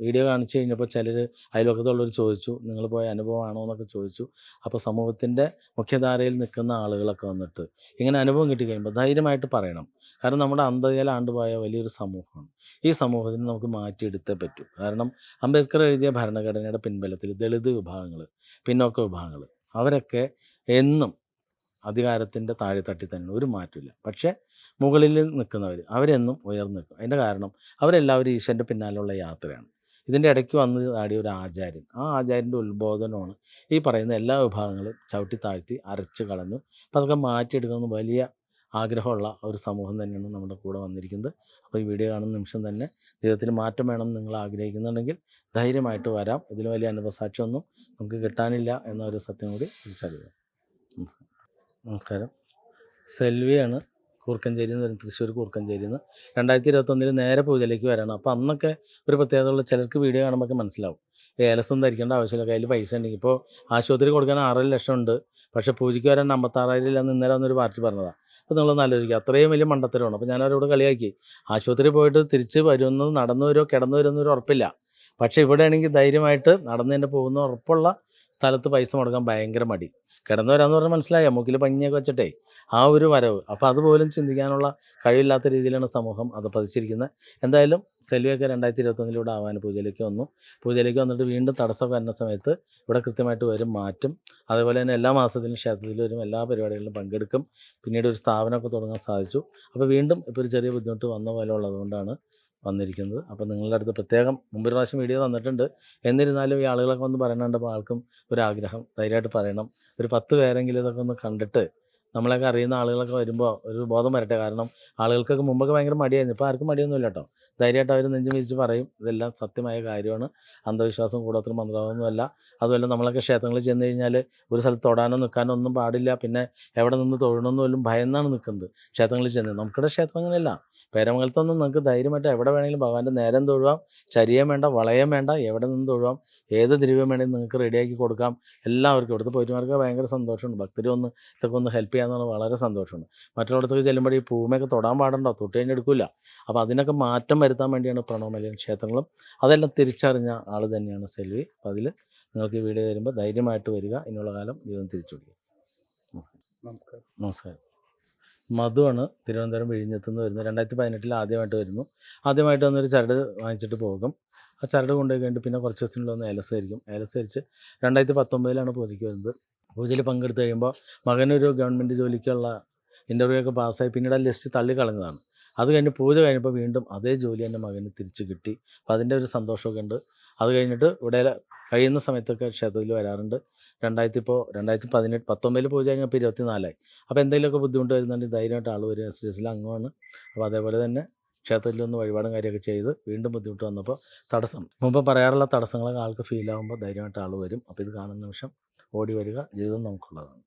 വീഡിയോ കാണിച്ചു കഴിഞ്ഞപ്പോൾ ചിലർ അയൽവക്കത്തുള്ളവർ ചോദിച്ചു നിങ്ങൾ പോയ അനുഭവമാണോ? എന്നൊക്കെ ചോദിച്ചു. അപ്പോൾ സമൂഹത്തിന്റെ മുഖ്യധാരയിൽ നിൽക്കുന്ന ആളുകളൊക്കെ വന്നിട്ട് ഇങ്ങനെ അനുഭവം കിട്ടിക്കഴിയുമ്പോൾ ധൈര്യമായിട്ട് പറയണം. കാരണം നമ്മുടെ അന്ധതയിൽ ആണ്ടുപോയ വലിയൊരു സമൂഹമാണ്. ഈ സമൂഹത്തിന് നമുക്ക് മാറ്റിയെടുത്തേ പറ്റൂ. കാരണം അംബേദ്കർ എഴുതിയ ഭരണഘടനയുടെ പിൻബലത്തിൽ ദളിത് വിഭാഗങ്ങൾ പിന്നോക്ക വിഭാഗങ്ങൾ അവരൊക്കെ എന്നും അധികാരത്തിന്റെ താഴെത്തട്ടി തന്നെ ഒരു മാറ്റമില്ല പക്ഷേ മുകളിൽ നിൽക്കുന്നവർ അവരെന്നും ഉയർന്നു നിൽക്കും. അതിന്റെ കാരണം അവരെല്ലാവരും ഈശ്വരന്റെ പിന്നാലുള്ള യാത്രയാണ്. ഇതിന്റെ ഇടയ്ക്ക് വന്ന് ചാടിയ ഒരു ആചാര്യൻ. ആ ആചാര്യന്റെ ഉത്ബോധനമാണ് ഈ പറയുന്ന എല്ലാ വിഭാഗങ്ങളും ചവിട്ടി താഴ്ത്തി അരച്ച് കളഞ്ഞു. അപ്പം അതൊക്കെ മാറ്റിയെടുക്കണമെന്ന് വലിയ ആഗ്രഹമുള്ള ഒരു സമൂഹം തന്നെയാണ് നമ്മുടെ കൂടെ വന്നിരിക്കുന്നത്. അപ്പോൾ ഈ വീഡിയോ കാണുന്ന നിമിഷം തന്നെ ജീവിതത്തിൽ മാറ്റം വേണമെന്ന് നിങ്ങൾ ആഗ്രഹിക്കുന്നുണ്ടെങ്കിൽ ധൈര്യമായിട്ട് വരാം. ഇതിൽ വലിയ അനുഭവസാക്ഷിയൊന്നും നമുക്ക് കിട്ടാനില്ല എന്നൊരു സത്യം കൂടി തിരിച്ചറിയുക. നമസ്കാരം. നമസ്കാരം. സെൽവിയാണ് കൂർക്കഞ്ചേരി എന്ന് പറയുന്നത് തൃശ്ശൂർ കൂർക്കഞ്ചേരി എന്ന് രണ്ടായിരത്തി ഇരുപത്തൊന്നിൽ നേരെ പൂജയിലേക്ക് വരണം. അപ്പോൾ അന്നൊക്കെ ഒരു പ്രത്യേകതയുള്ള ചിലർക്ക് വീഡിയോ കാണുമ്പോൾ മനസ്സിലാവും. ഏലസം ധരിക്കേണ്ട ആവശ്യമില്ല. കയ്യിൽ പൈസ ഉണ്ടെങ്കിൽ ഇപ്പോൾ ആശുപത്രി കൊടുക്കാൻ ആറര ലക്ഷം ഉണ്ട്. പക്ഷേ പൂജയ്ക്ക് വരാൻ അമ്പത്താറായിരം ഇല്ലെന്ന് ഇന്നലെ വന്നൊരു പാർട്ടി പറഞ്ഞതാണ് അപ്പോൾ നിങ്ങളൊന്ന് ആലോചിക്കുക അത്രയും വലിയ മണ്ടത്തരമാണ്. അപ്പോൾ ഞാൻ അവരോട് കളിയാക്കി. ആശുപത്രി പോയിട്ട് തിരിച്ച് വരുന്നത് നടന്നു വരുമോ കിടന്നു വരുമെന്ന് ഒരു ഉറപ്പില്ല. പക്ഷേ ഇവിടെ ആണെങ്കിൽ ധൈര്യമായിട്ട് നടന്നു തന്നെ പോകുന്ന ഉറപ്പുള്ള സ്ഥലത്ത് പൈസ മുടക്കാൻ ഭയങ്കര മടി. കിടന്നു വരാമെന്ന് പറഞ്ഞാൽ മനസ്സിലായി. മൂക്കിൽ പഞ്ഞിയൊക്കെ വെച്ചിട്ടേ ആ ഒരു വരവ്. അപ്പോൾ അതുപോലും ചിന്തിക്കാനുള്ള കഴിവില്ലാത്ത രീതിയിലാണ് സമൂഹം അത് പതിച്ചിരിക്കുന്നത്. എന്തായാലും സെൽവിയൊക്കെ രണ്ടായിരത്തി ഇരുപത്തൊന്നിലൂടെ ആവാൻ പൂജയിലേക്ക് വന്നു. പൂജയിലേക്ക് വന്നിട്ട് വീണ്ടും തടസ്സം വരുന്ന സമയത്ത് ഇവിടെ കൃത്യമായിട്ട് വരും മാറ്റും. അതേപോലെ തന്നെ എല്ലാ മാസത്തിലും ക്ഷേത്രത്തിൽ വരും എല്ലാ പരിപാടികളിലും പങ്കെടുക്കും. പിന്നീട് ഒരു സ്ഥാപനമൊക്കെ തുടങ്ങാൻ സാധിച്ചു. അപ്പോൾ വീണ്ടും ഇപ്പോൾ ഒരു ചെറിയ ബുദ്ധിമുട്ട് വന്ന പോലെ ഉള്ളതുകൊണ്ടാണ് വന്നിരിക്കുന്നത്. അപ്പോൾ നിങ്ങളുടെ അടുത്ത് പ്രത്യേകം മുമ്പൊരു പ്രാവശ്യം വീഡിയോ തന്നിട്ടുണ്ട്. എന്നിരുന്നാലും ഈ ആളുകളൊക്കെ വന്ന് പറയണുണ്ടപ്പോൾ ആൾക്കും ഒരു ആഗ്രഹം ധൈര്യമായിട്ട് പറയണം. ഒരു പത്ത് പേരെങ്കിലും ഇതൊക്കെ ഒന്ന് കണ്ടിട്ട് നമ്മളെയൊക്കെ അറിയുന്ന ആളുകളൊക്കെ വരുമ്പോൾ ഒരു ബോധം വരട്ടെ. കാരണം ആളുകൾക്കൊക്കെ മുമ്പൊക്കെ ഭയങ്കര മടിയായിരുന്നു. ഇപ്പോൾ ആർക്കും മടിയൊന്നുമില്ല കേട്ടോ. ധൈര്യമായിട്ട് അവർ നെഞ്ചും വിരിച്ച് പറയും. ഇതെല്ലാം സത്യമായ കാര്യമാണ്. അന്ധവിശ്വാസം കൂടോത്ര മന്ത്രമൊന്നുമല്ല അതുമല്ല നമ്മളൊക്കെ ക്ഷേത്രങ്ങളിൽ ചെന്ന് കഴിഞ്ഞാൽ ഒരു സ്ഥലത്ത് തൊടാനോ നിൽക്കാനോ ഒന്നും പാടില്ല. പിന്നെ എവിടെ നിന്ന് തൊഴണമെന്ന് പോലും ഭയന്നാണ് നിൽക്കുന്നത് ക്ഷേത്രങ്ങളിൽ ചെന്ന്. നമുക്കിവിടെ ക്ഷേത്രം അങ്ങനെയല്ല. പേരമംഗലത്തൊന്നും നമുക്ക് ധൈര്യമായിട്ട് എവിടെ വേണമെങ്കിലും ഭഗവാന്റെ നേരം തൊഴുവാം. ചരിയം വേണ്ട വളയം വേണ്ട എവിടെ നിന്ന് തൊഴുവാം. ഏത് ദ്രവ്യം വേണമെങ്കിലും നിങ്ങൾക്ക് റെഡിയാക്കി കൊടുക്കാം. എല്ലാവർക്കും ഇവിടുത്തെ പോയിട്ടുമാർക്ക് ഭയങ്കര സന്തോഷമുണ്ട്. ഭക്തർ ഒന്ന് ഇതൊക്കെ ഒന്ന് ഹെൽപ്പ് ചെയ്യാന്ന് വളരെ സന്തോഷമുണ്ട്. മറ്റുള്ളിടത്തേക്ക് ചെല്ലുമ്പോൾ ഈ പൂമയൊക്കെ തൊടാൻ പാടണ്ടോ? തൊട്ട് കഴിഞ്ഞ് എടുക്കില്ല അപ്പോൾ അതിനൊക്കെ മാറ്റം വരുത്താൻ വേണ്ടിയാണ് പ്രണവമലയൻ ക്ഷേത്രങ്ങളും. അതെല്ലാം തിരിച്ചറിഞ്ഞ ആൾ തന്നെയാണ് സെൽവി. അപ്പോൾ അതിൽ നിങ്ങൾക്ക് ഈ വീഡിയോ തരുമ്പോൾ ധൈര്യമായിട്ട് വരിക. ഇനിയുള്ള കാലം ജീവിതം തിരിച്ചു നമസ്കാരം. നമസ്കാരം. മധുവാണ് തിരുവനന്തപുരം വിഴിഞ്ഞത്തുനിന്ന് വരുന്നത്. രണ്ടായിരത്തി പതിനെട്ടിൽ ആദ്യമായിട്ട് വരുന്നു. ആദ്യമായിട്ട് വന്നൊരു ചരട് വാങ്ങിച്ചിട്ട് പോകും. ആ ചരട് കൊണ്ടുപോയി കഴിഞ്ഞിട്ട് പിന്നെ കുറച്ച് ദിവസത്തിനുള്ളിൽ ഒന്ന് ഏലസ് ആയിരിക്കും. ഏലസ് അരിച്ച് രണ്ടായിരത്തി പത്തൊമ്പതിലാണ് പൂജയ്ക്ക് വരുന്നത്. പൂജയിൽ പങ്കെടുത്ത് കഴിയുമ്പോൾ മകനൊരു ഗവൺമെന്റ് ജോലിക്കുള്ള ഇന്റർവ്യൂ ഒക്കെ പാസ്സായി പിന്നീട് ആ ലിസ്റ്റ് തള്ളിക്കളഞ്ഞതാണ് അത് കഴിഞ്ഞ് പൂജ കഴിഞ്ഞപ്പോൾ വീണ്ടും അതേ ജോലി എന്റെ മകന് തിരിച്ച് കിട്ടി. അപ്പോൾ അതിന്റെ ഒരു സന്തോഷമൊക്കെ ഉണ്ട്. അത് കഴിഞ്ഞിട്ട് ഇവിടെ കഴിയുന്ന സമയത്തൊക്കെ ക്ഷേത്രത്തിൽ വരാറുണ്ട്. രണ്ടായിരത്തി ഇപ്പോൾ രണ്ടായിരത്തി പതിനെട്ട് പത്തൊമ്പതിൽ പൂജ കഴിഞ്ഞപ്പോൾ ഇരുപത്തി നാലായി അപ്പോൾ എന്തെങ്കിലുമൊക്കെ ബുദ്ധിമുട്ട് വരുന്നുണ്ട് ധൈര്യമായിട്ട് ആൾ വരും എസ് ഡി എസിൽ അംഗമാണ്. അപ്പോൾ അതേപോലെ തന്നെ ക്ഷേത്രത്തിൽ ഒന്ന് വഴിപാടും കാര്യമൊക്കെ ചെയ്ത് വീണ്ടും ബുദ്ധിമുട്ട് വന്നപ്പോൾ തടസ്സം. മുമ്പ് പറയാറുള്ള തടസ്സങ്ങളൊക്കെ ആൾക്ക് ഫീൽ ആകുമ്പോൾ ധൈര്യമായിട്ട് ആൾ വരും. അപ്പോൾ ഇത് കാണുന്ന നിമിഷം ഓടി വരിക ജീവിതം നമുക്കുള്ളതാണ്.